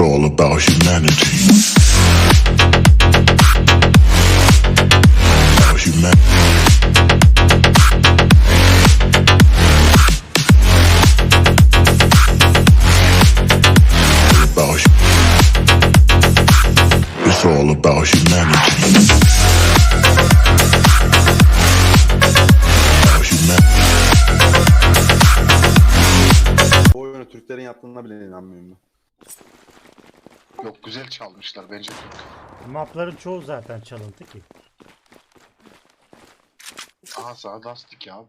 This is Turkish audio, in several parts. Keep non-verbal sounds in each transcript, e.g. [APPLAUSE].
All. About humanity. Bu oyunu Türklerin yaptığına bile inanmıyorum ben. Yok güzel çalmışlar bence Türk. Mapların çoğu zaten çalıntı ki. Aha sağ lastik ya.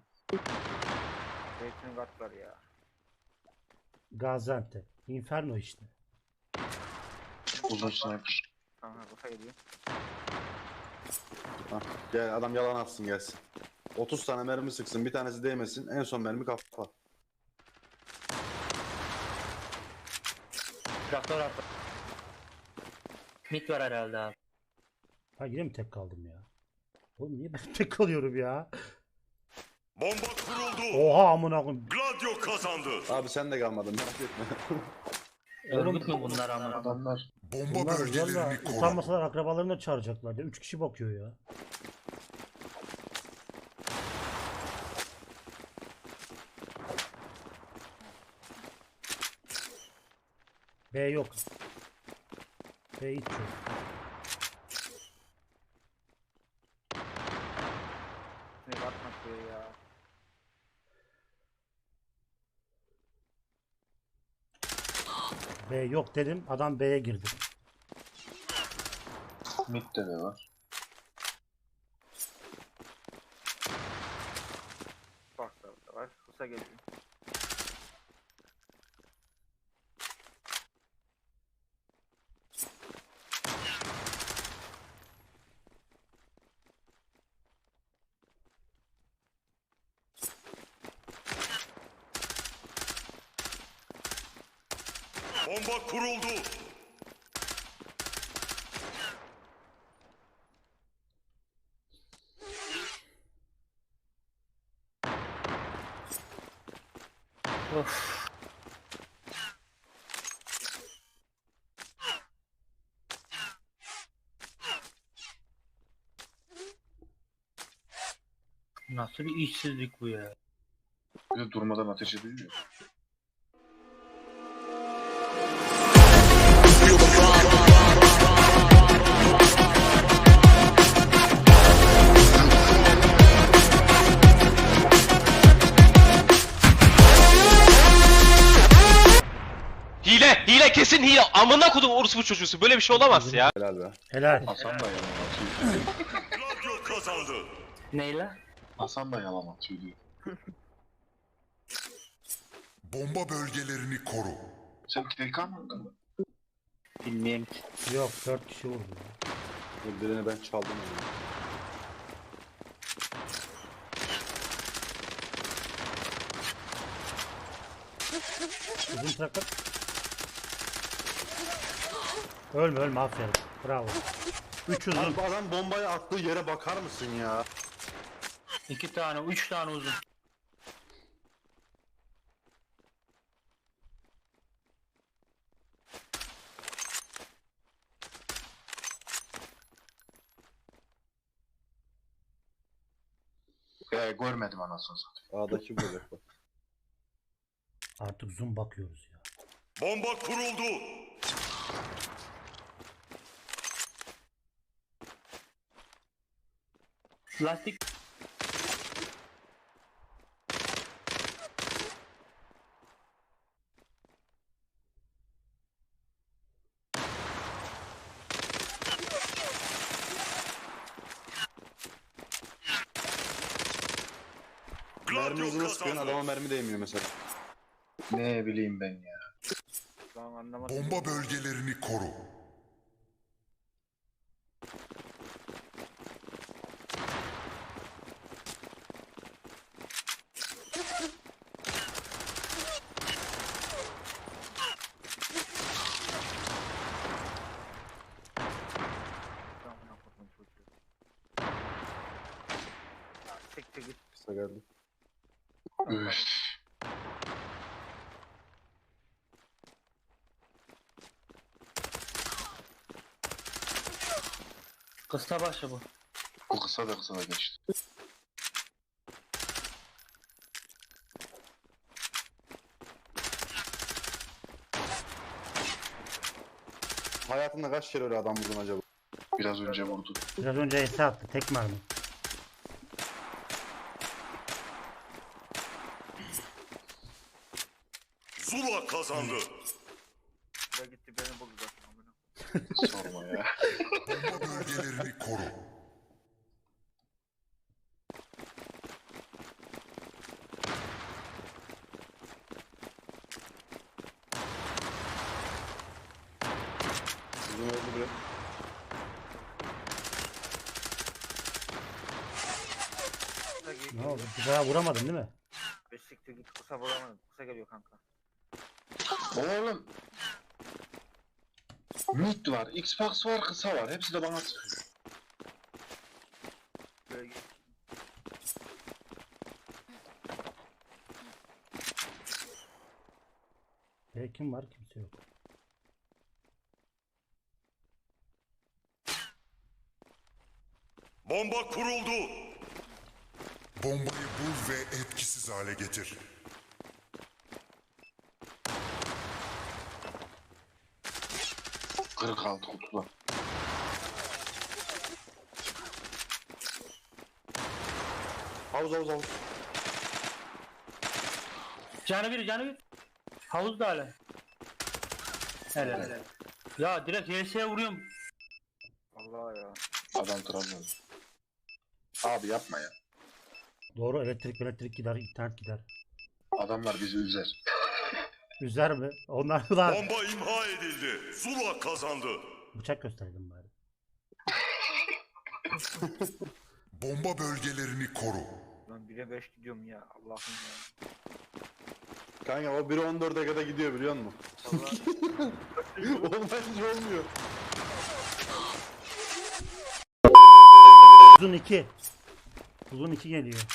Zeytin katlar ya. Gaziantep. Inferno işte. Uzun sniper. Aha kafa geliyor. Hah, Gel adam yalan atsın gelsin. 30 tane mermi sıksın bir tanesi değmesin en son mermi kafa. Traktör attı. Mit var herhalde abi. Ha yine mi tek kaldım ya? Oğlum niye ben [LAUGHS] tek kalıyorum ya? Bomba kuruldu. Oha amına koyayım. Gladio kazandı. Abi sen de kalmadın merak etme. [LAUGHS] Öldük mü bunlar ama? Adamlar Bomba Bunlar valla bölgelerini koru. utanmasalar akrabalarını da çağıracaklar ya. Üç kişi bakıyor ya. B yok. Hiç yok. Ne ya. B yok dedim. Adam B'ye girdi. midde de var. Baklar da var. Kısa geliyor. Of. Nasıl bir işsizlik bu ya? Bir durmadan ateş ediyor. Hile, kesin hile. Amına kodum orospu çocuğusu. Böyle bir şey olamaz ya. Helal be. Helal. Hasan da yalan atıyor. Gladio kazandı. Neyle? Hasan da yalan atıyor diyor. Bomba bölgelerini koru. Sen TK mı mı? Bilmiyorum ki. Yok 4 kişi vurdu. ya. Birini ben çaldım. Yani. Uzun traktör. Ölme ölme aferin. Bravo. 3 uzun. Abi adam bombayı attığı yere bakar mısın ya? İki tane, üç tane uzun. Ee, görmedim anasını satayım. A'daki böyle bak. Artık zoom bakıyoruz ya. Bomba kuruldu. Lastik Mermi hızını sıkıyorsun adama mermi değmiyor mesela. Ne bileyim ben ya. Anlamadım. Bomba bölgelerini koru. Kısa başı bu. Bu kısa da kısa da geçti. Hayatında kaç kere öyle adam vurdun acaba? Biraz önce vurdu. Biraz önce ese attı tek mermi. Zula kazandı. Ve gitti beni buldu zaten. amına. Sorma ya. Bomba bölgelerini koru. Uzun öldü bile. Kısa daha vuramadın değil mi? Beş siktir git kısa vuramadım. Kısa geliyor kanka. Oğlum. Mid var, Xbox var, kısa var. Hepsi de bana sıkıyor. Böyle git. E, kim var? Kimse yok. Bomba kuruldu. Bombayı bul ve etkisiz hale getir. Kırık altı kutuda. Havuz havuz havuz. Canı bir canı bir. Havuz da hala. Helal. Ya direkt HS'ye vuruyorum. Allah ya. Adam Trabzon. Abi yapma ya. Doğru elektrik elektrik gider, internet gider. Adamlar bizi üzer. [LAUGHS] Üzer mi? Onlar da Bomba imha edildi. Zula kazandı. bıçak gösterdim bari. [LAUGHS] Bomba bölgelerini koru. Lan 1'e 5 gidiyorum ya. Allah'ım ya. Kanka o 1'e 14'e kadar gidiyor biliyor musun? [LAUGHS] Olmayınca olmuyor. Uzun 2. Uzun 2 geliyor.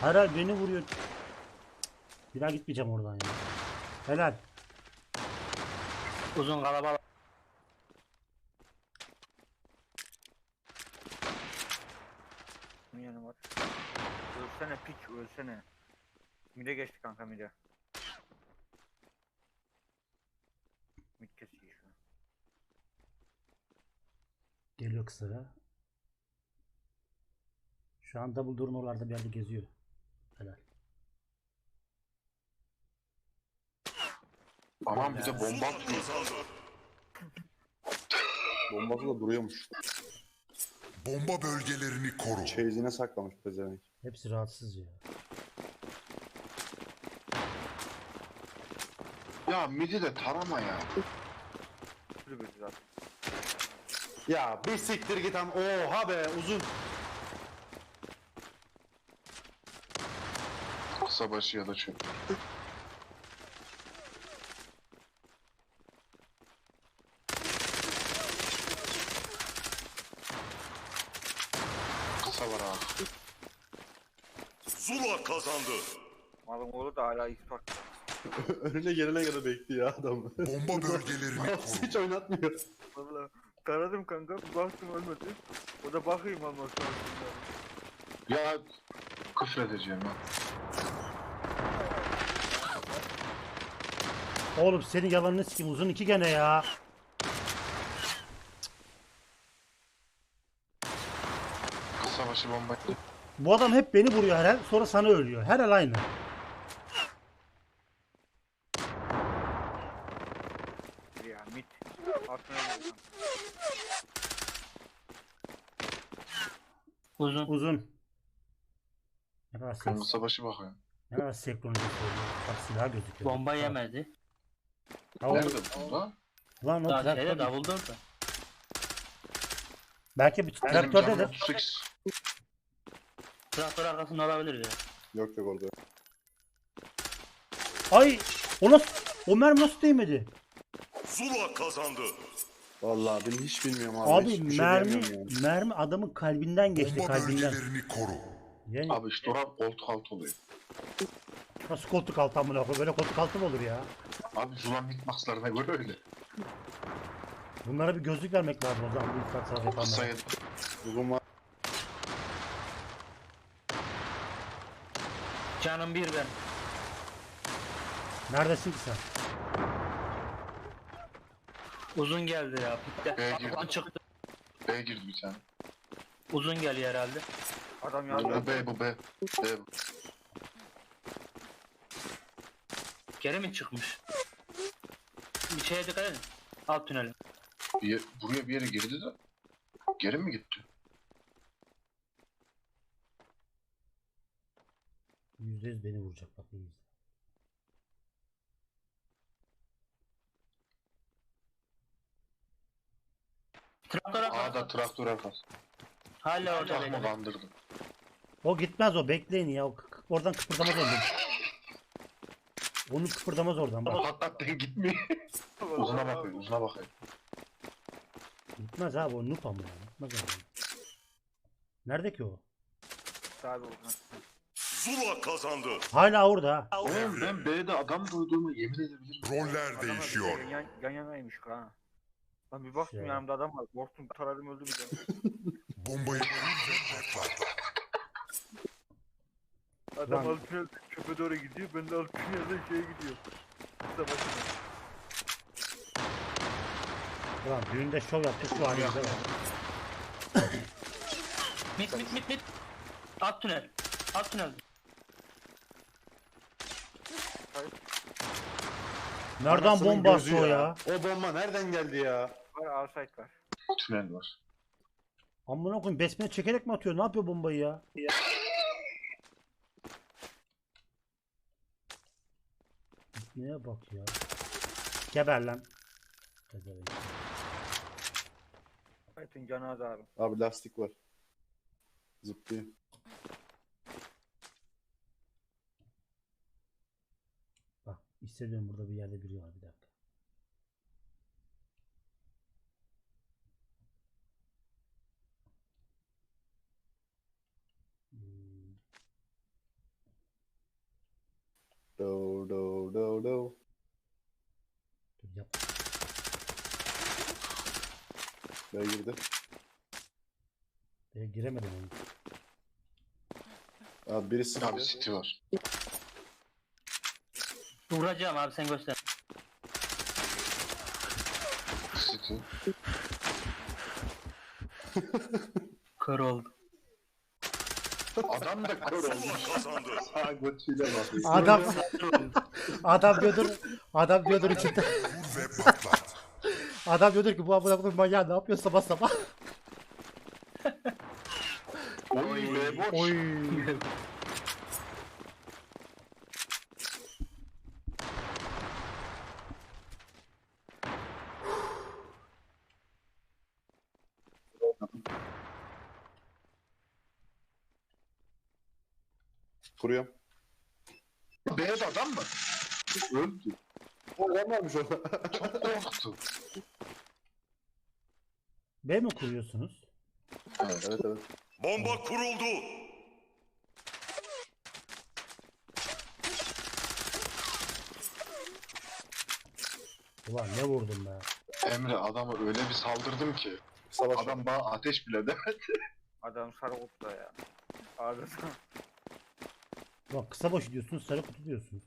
Herhal beni vuruyor. Bir daha gitmeyeceğim oradan ya. Helal. Uzun kalabalık. bunun yanı var. Ölsene piç ölsene. Mide geçti kanka mide. Mid kesiyor şu an. Geliyor kısa. Şu an double door'un oralarda bir yerde geziyor. Helal. Aman bir de bomba atıyor. Bombası da duruyormuş. Bomba bölgelerini koru. Çeyizine saklamış pezevenk. Hepsi rahatsız ya. Ya midi de tarama ya. Ya bir siktir git am. Oha be uzun. Kısa başı ya da çöp. Kısa var abi. Zula kazandı. Malın oğlu da hala Xbox. [LAUGHS] Önüne gelene kadar bekliyor adam. Bomba bölgelerini Mouse [LAUGHS] hiç koru. oynatmıyor. Valla taradım kanka baktım ölmedi. O da bakayım ama sonra. Ya küfredeceğim ya. Oğlum senin yalanını sikeyim uzun 2 gene ya. Kısa başı bomba. Bu adam hep beni vuruyor herhal sonra sana ölüyor. Aynı. Ya. Altına geliyor kanka. Uzun. Uzun. Ne kadar ses, başı bakıyorum. ne kadar senkronize söylüyor. Bak silah gözüküyor. Bomba Bak. yemedi. Nerede bu da? Lan o Daha şeyde traktör. davulda orada. Belki bir Benim traktörde canım de. 38. Traktör arkasında olabilir ya. Yok yok orada. Ay o nasıl? O mermi nasıl değmedi? Zula kazandı. Vallahi ben hiç bilmiyorum abi. Abi Hiçbir şey mermi diyemiyorum yani. mermi adamın kalbinden geçti Bomba kalbinden. bölgelerini koru. Yani Abi işte orada koltuk altı oluyor. nasıl koltuk altı amına koyayım? Böyle koltuk altı mı olur ya? Abi Zulan hitboxlarına göre öyle. Bunlara bir gözlük vermek lazım o zaman bu ilk yapanlara. Uzun var. Canım bir ben. Neredesin ki sen? Uzun geldi ya. Bitti. B'ye girdi. Çıktı. B girdi bir tane. Uzun geliyor herhalde. Adam Bu. B bu B. B bu. Geri mi çıkmış? Bir şeye dikkat edin. Alt tüneli. Bir yer- buraya bir yere girdi de. Geri mi gitti? Yüzde yüz beni vuracak bak iyi. izle. Traktör arkası. A'da traktör arkası. Hala orada mı bekliyor. kandırdım? O gitmez o bekleyin ya. O kı- oradan kıpırdamaz oradan. Onu kıpırdamaz oradan bak. Hakikaten gitmiyor. [LAUGHS] uzuna bakayım uzuna bakayım. Gitmez abi o noob ama ya. Gitmez oradan. Nerede ki o? Sahibi olsun. Zula kazandı. Hala orada ha. Oğlum ben B'de adam duyduğuma yemin edebilirim. Roller Adamlar değişiyor. bir de Yan, yan yanaymış ha. Ben bir baktım Ya. yanımda adam var. Korktum taradım öldü bir de. Bombayı [LAUGHS] ve patlat. Adam Lan. altına çöpe doğru gidiyor. Ben de altına yerden şeye gidiyor. Savaşına. Ulan düğünde şov yaptık şu halimizde bak. Mit mit mit mit. Alt tünel. Alt tünel. Nereden Anasının bomba gözü attı o ya? O bomba nereden geldi ya? Var outside var. Tünel var. Amına koyayım besmele çekerek mi atıyor? Ne yapıyor bombayı ya? Neye bak ya? Geber lan. Geberin. Aytun canı abi. Abi lastik var. Zıplıyor. Bak hissediyorum burada bir yerde biri var bir dakika. Hmm, Do do do do. dur yap. B girdi. E, giremedim onu. Abi birisi Abi City var. Vuracağım abi sen göster. City. [LAUGHS] Kör oldu. Adam da kör olmuş. Kazandı. [LAUGHS] Sağ götüyle bakıyor. Adam adam diyordur adam diyordur içinde Vur ve patlat. adam diyordur ki bu amına koyayım manyağı ne yapıyor sabah sabah. Oy be boş. Oy. [LAUGHS] Kuruyorum. B'de adam mı? Öldü. O adam varmış. Çok korktu. B mi kuruyorsunuz? Evet. evet evet. Bomba kuruldu. Ulan ne vurdum be. Emre adama öyle bir saldırdım ki. Savaş. Adam bana ateş bile de. Adam sarı kutuda ya. Ağzı Ulan kısa başı diyorsunuz sarı kutu diyorsunuz.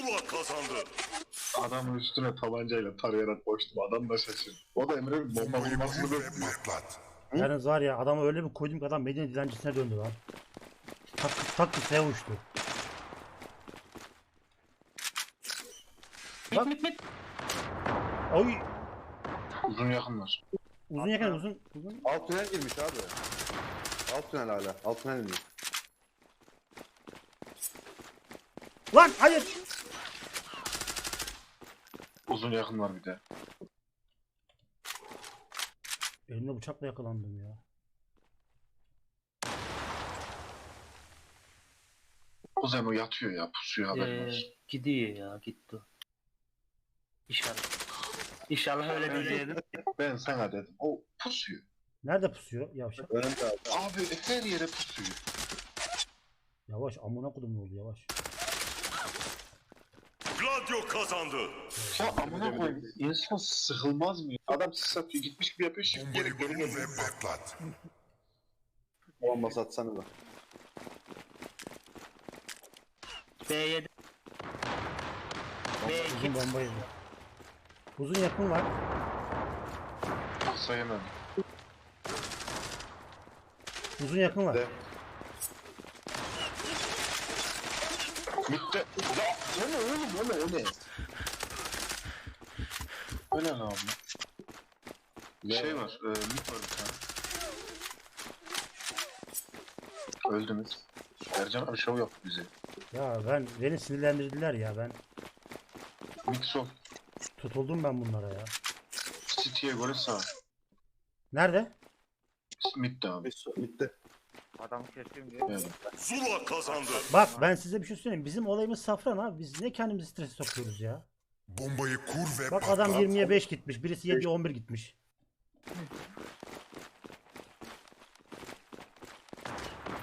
Zula kazandı. Adamın üstüne tabancayla tarayarak koştum. Adam da şaşırdı. O da Emre'nin bomba bulmasını bekliyor. Yalnız var ya adama öyle bir koydum ki adam Medine dilencisine döndü lan. Tak tak kısaya uçtu. Mit mit mit. Oy. Uzun yakın var. Uzun yakın uzun uzun. Alt tünel girmiş abi. Alt tünel hala. Alt tünel mi? Lan hayır. Uzun yakın var bir de. Elimde bıçakla yakalandım ya. O zaman yatıyor ya pusuyor haberin Ee, olsun. gidiyor ya gitti. İnşallah. İnşallah öyle diyecektim. Ben sana dedim. O pusuyor. Nerede pusuyor? Yavşak. Önümde abi. Abi her yere pusuyor. Yavaş amına kodum ne oldu yavaş. Gladio kazandı. Ya amına koyayım. İnsan sıkılmaz mı? Adam satıyor gitmiş gibi yapıyor şimdi geri geri bul ve patlat. Bomba satsana da. B7. Uzun B2. bomba yedi. Uzun yakın var. Sayamam. Uzun yakın var. De. Mitte. Ya o ne oğlum o ne o ne? O ne lan abla? Şey var, e, mit var bir tane. Öldünüz. Ercan abi şov yaptı bize. Ya ben beni sinirlendirdiler ya ben Mit sol. tutuldum ben bunlara ya. City'ye göre sağ. Nerede? Mit de abi. Bitti. Adam diye. Yani. Zula kazandı. Bak ben size bir şey söyleyeyim. Bizim olayımız safran abi. Biz ne kendimizi strese sokuyoruz ya. Bombayı kur ve Bak patlat. adam 20'ye 5 gitmiş. Birisi 7'ye 11 gitmiş.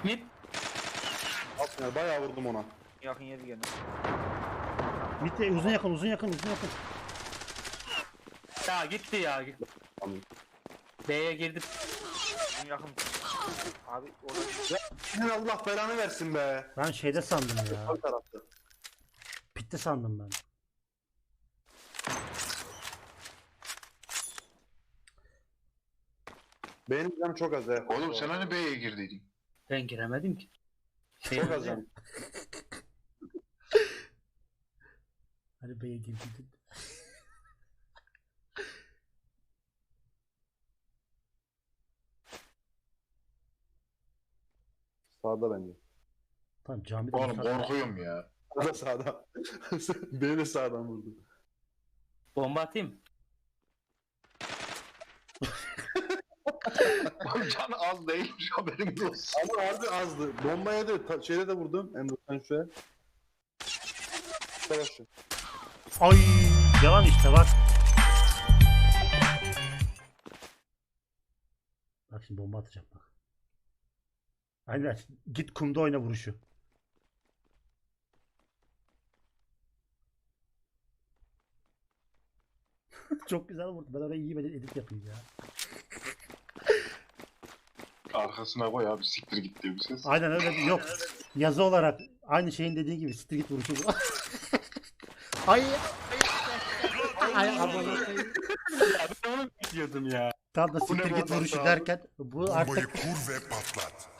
Mid. Aslında bayağı vurdum ona. Yakın yeri gene. Mitte uzun yakın uzun yakın uzun yakın. Ya gitti ya. B'ye girdim. Bunun yakın. Abi orada Senin Allah belanı versin be. Ben şeyde sandım ya. Tarafta. Pitte sandım ben. Benim canım çok az he. Oğlum sen hani B'ye girdiydin? Ben giremedim ki. Şey Çok az canım. Hani B'ye girdin. Sağda bence. Tamam cami Oğlum korkuyorum ya. Sağda sağda. [LAUGHS] Beni de sağdan vurdu. Bomba atayım. [LAUGHS] Oğlum can az değilmiş haberin olsun. Ama harbi azdı. Bombaya da ta- şeyde de vurdum. Emre sen şuraya. Savaş şu. Ay yalan işte bak. Bak şimdi bomba atacağım bak. Aynen. Git kumda oyna vuruşu. [LAUGHS] Çok güzel vurdu. Ben iyi bir edit yapayım ya. Arkasına koy abi siktir git diye bir ses. Aynen öyle. Yok. Yazı olarak aynı şeyin dediği gibi siktir git vuruşu. vur. [LAUGHS] ay ay Allah'ım. Ben onu bekliyordum ya. Tam da siktir git vuruşu derken bu Bombayı artık kur ve patlat.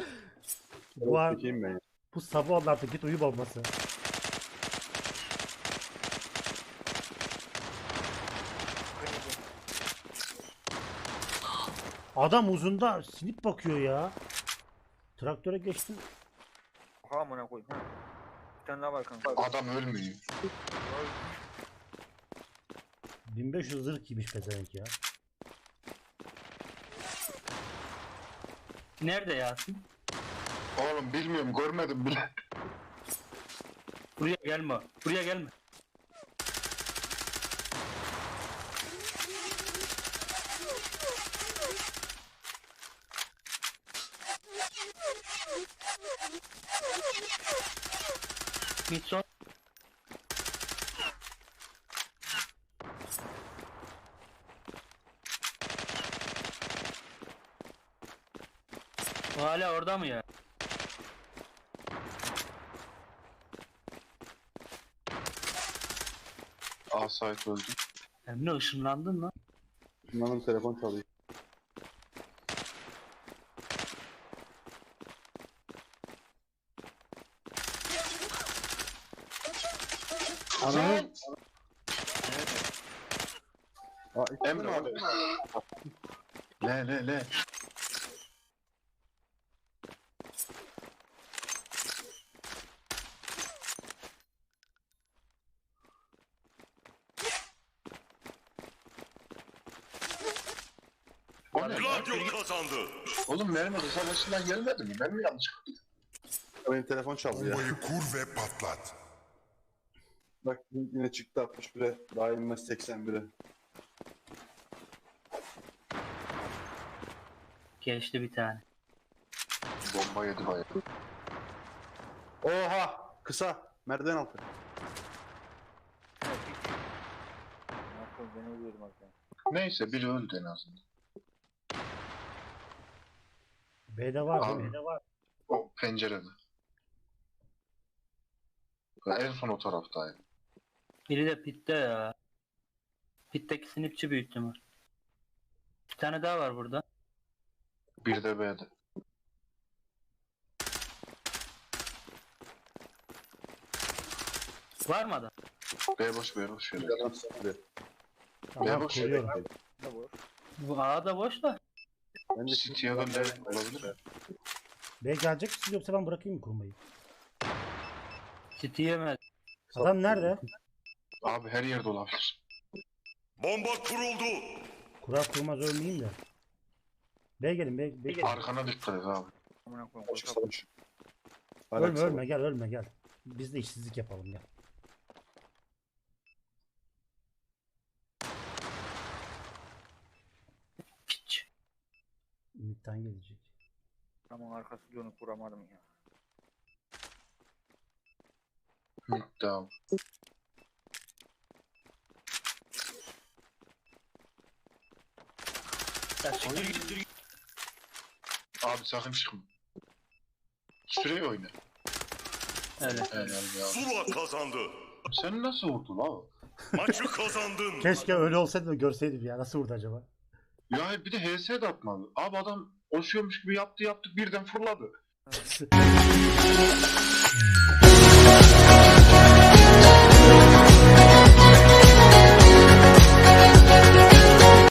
Bu, ar- Çekeyim ben bu sabah oldu artık git uyu bombası. Adam uzunda sinip bakıyor ya. Traktöre geçtim. Ha amına koyayım. Ha. Bir tane daha var kanka. Adam ölmüyor. 1500 zırh giymiş pezevenk ya. Nerede Yasin? Oğlum bilmiyorum görmedim bile. Buraya gelme. Buraya gelme. Mid son. O hala orada mı ya? Asayet öldü. Emre ışınlandın lan. Bunların telefon çalıyor. Ananı Aa, Emre abi. Le le le. O ne lan? Gladio kazandı. Oğlum benim kısa başından gelmedi mi? Ben mi yanlış gördüm? Benim telefon çaldı ya. Bombayı kur ve patlat. Bak yine çıktı 61'e. Daha inmez 81'e. Geçti bir tane. Bomba yedi bayağı. Oha! Kısa. Merdiven altı. Neyse biri öldü en azından. B'de var değil Abi. mi? B'de var. O pencerede. En son o taraftaydı. Biri de pitte ya. Pitteki sinipçi büyük ihtimal. Bir tane daha var burada. Bir de B'de. Var mı adam? B boş B boş şöyle. Tamam boş kuruyorum. Ne bu? Bu A da boş da. Bence City ya da B olabilir. B gelecek misin yoksa ben bırakayım mı kurmayı? City yemez. Adam nerede? Abi her yerde olabilir. Bomba kuruldu. Kurar kurmaz ölmeyeyim de. B gelin B, B gelin. Arkana dikkat et abi. Ölme ölme gel ölme gel. Biz de işsizlik yapalım gel. Piç. Ümit'ten gelecek. Tamam arkası dönüp vuramadım ya. Git. Abi sakın çıkma. Süreyi oyna. Öyle. Helal ya. Zula kazandı. Sen nasıl vurdun abi? Maçı kazandın. Keşke öyle olsaydı da görseydim ya. Nasıl vurdu acaba? Ya bir de HS de atmadı. Abi adam Osyormuş gibi yaptı yaptı birden fırladı. [LAUGHS]